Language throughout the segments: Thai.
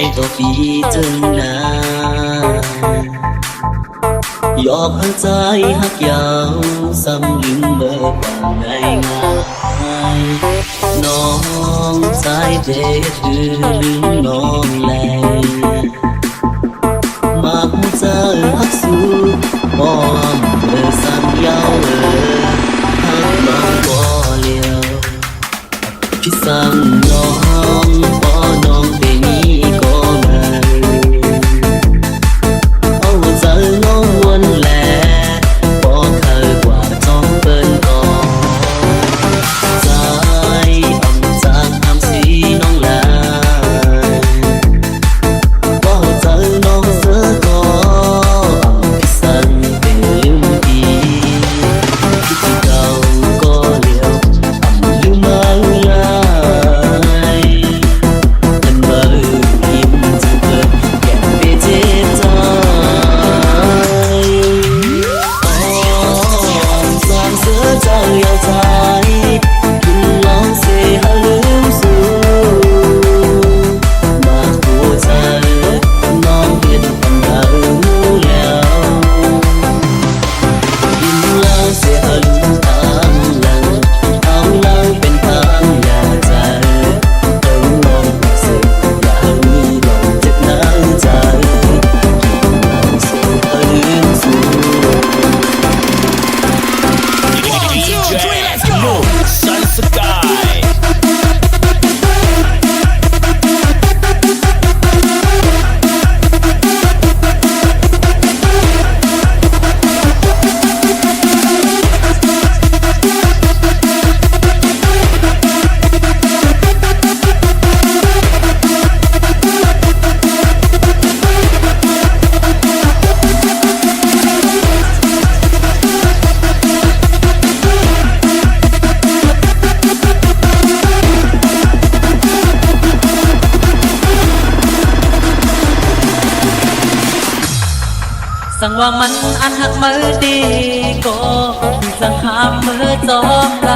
ใจก็ฟีจนงนายอกหักใจหักยาวซ้ำลืมเบอร์ในงานน้องสายเด็ดดื้อลืมน้องแลมาเจอหักสู้ป้อมเธอสั่งยาวเออหักมาบ่เลียวพี่สั่งน้อง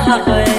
i'm Rafael.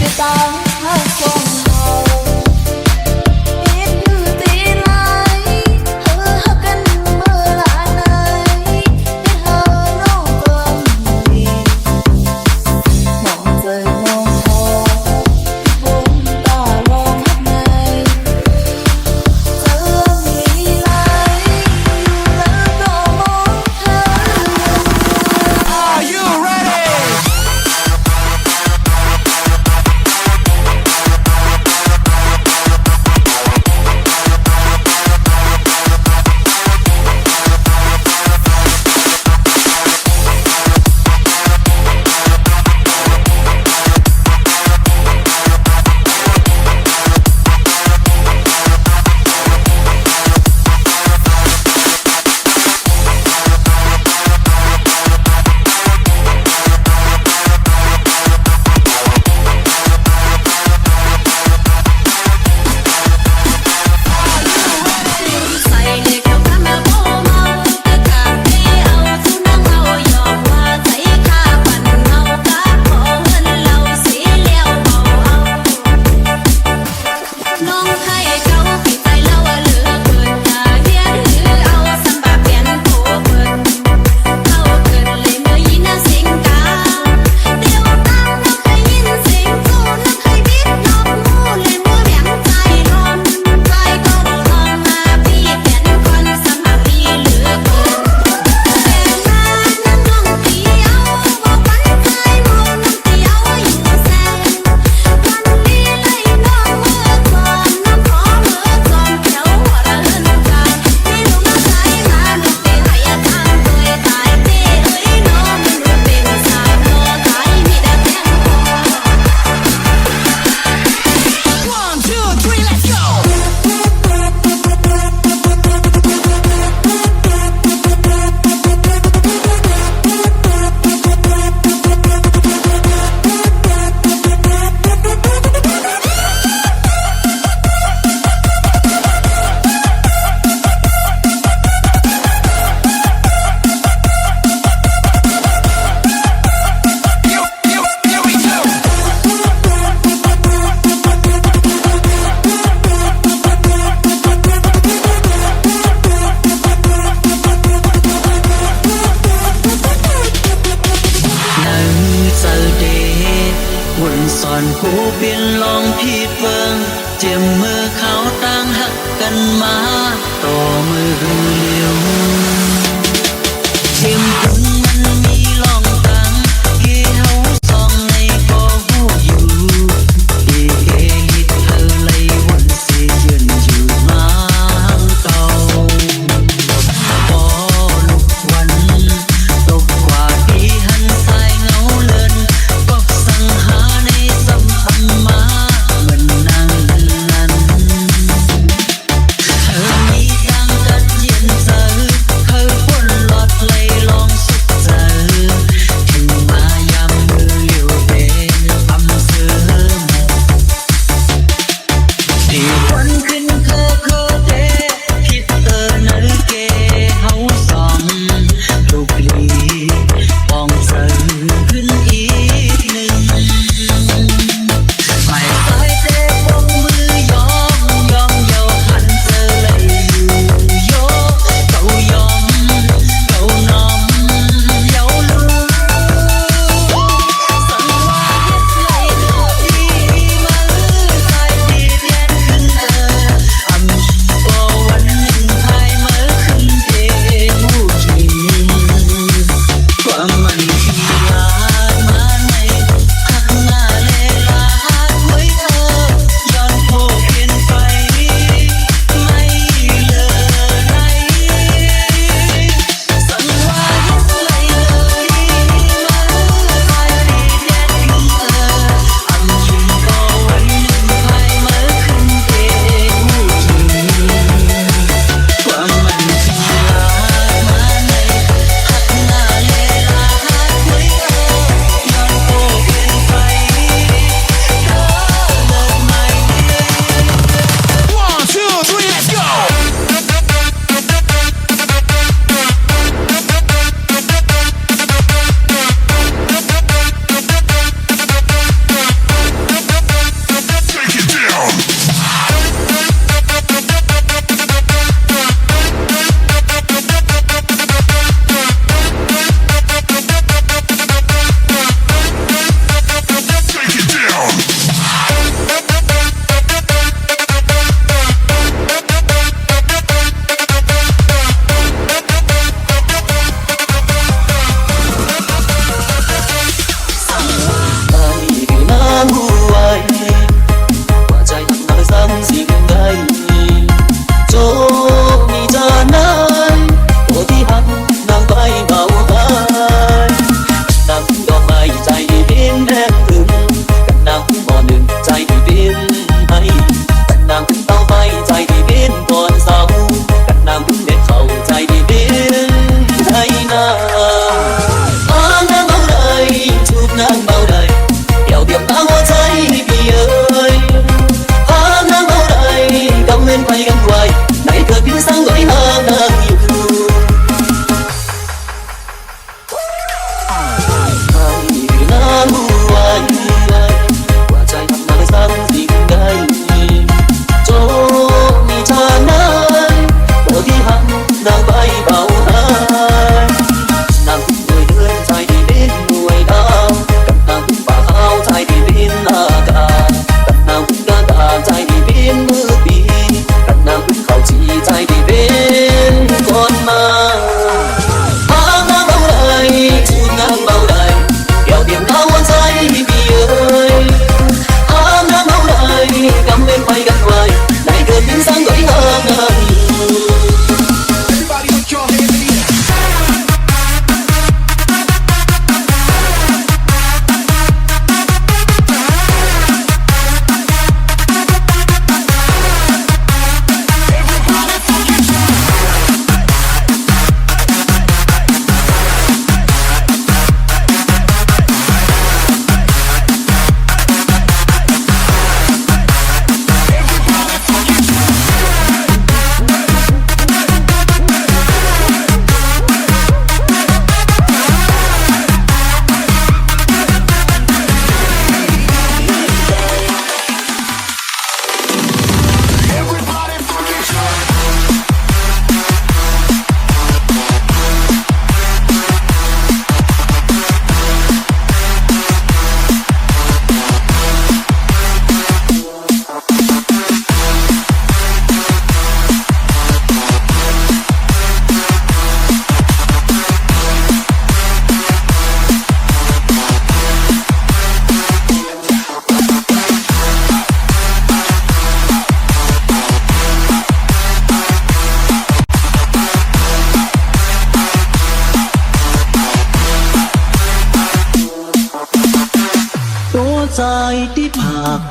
เ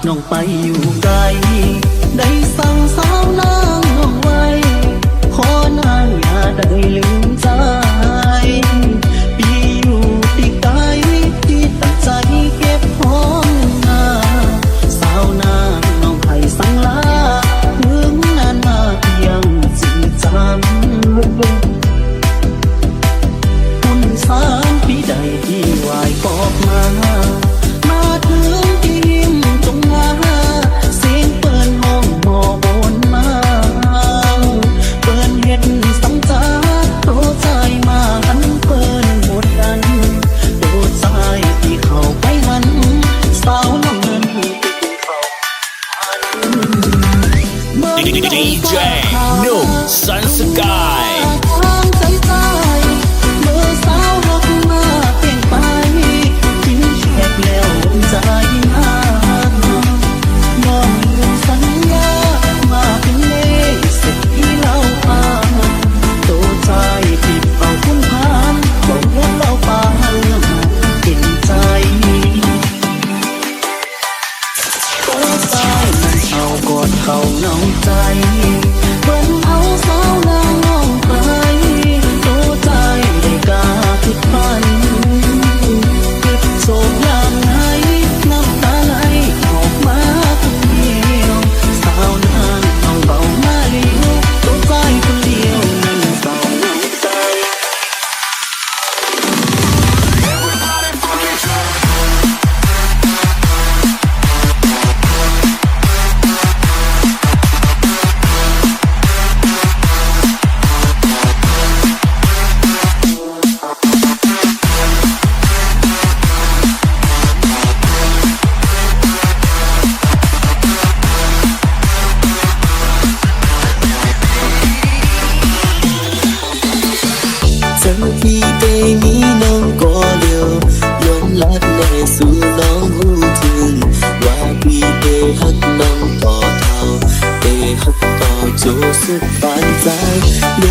น้องไปอยู่ไกล ใจเหมือนเขาสาว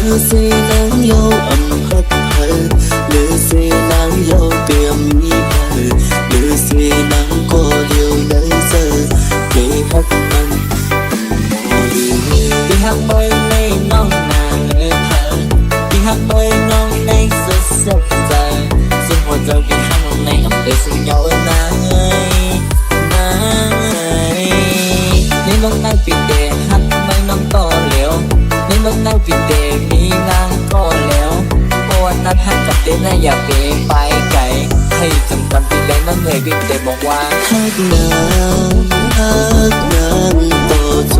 破碎的 กับเต้นอยากเปไปไกลให้จำกันพี่เลยน้องเอ๋ยพี่เดบอกว่าฮักนานฮักนางโตโจ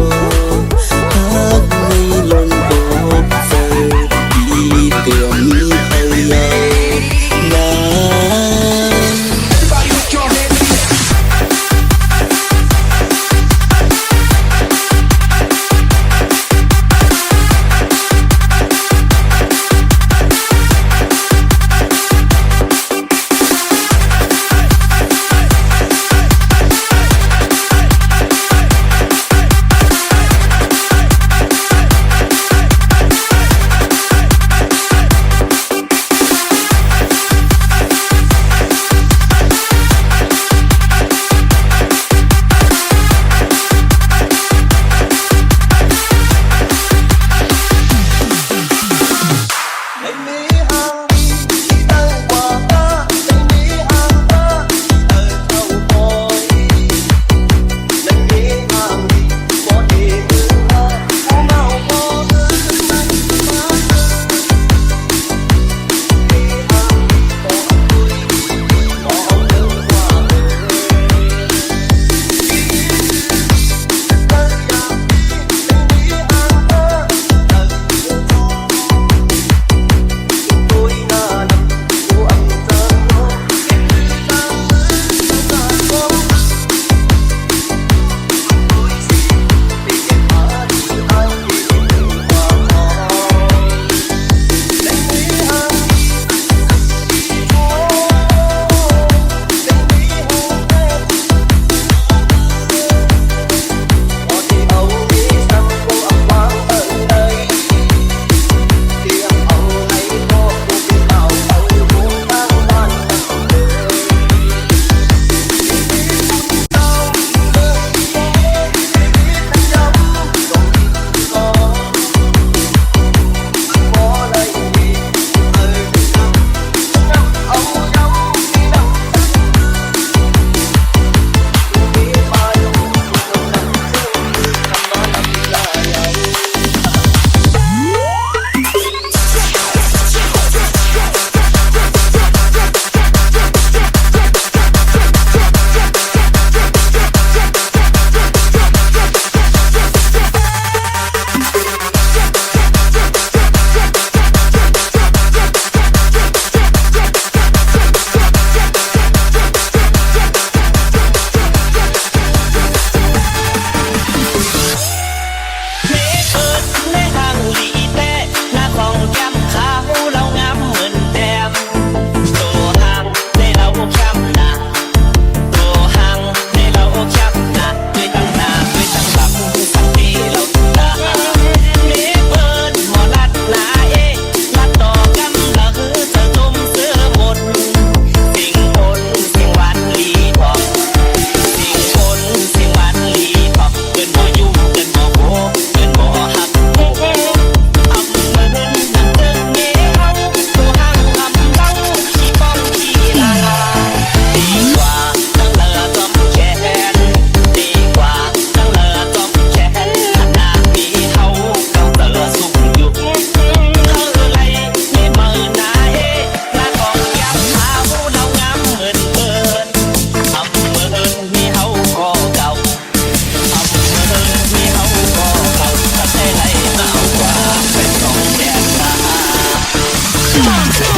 Dance.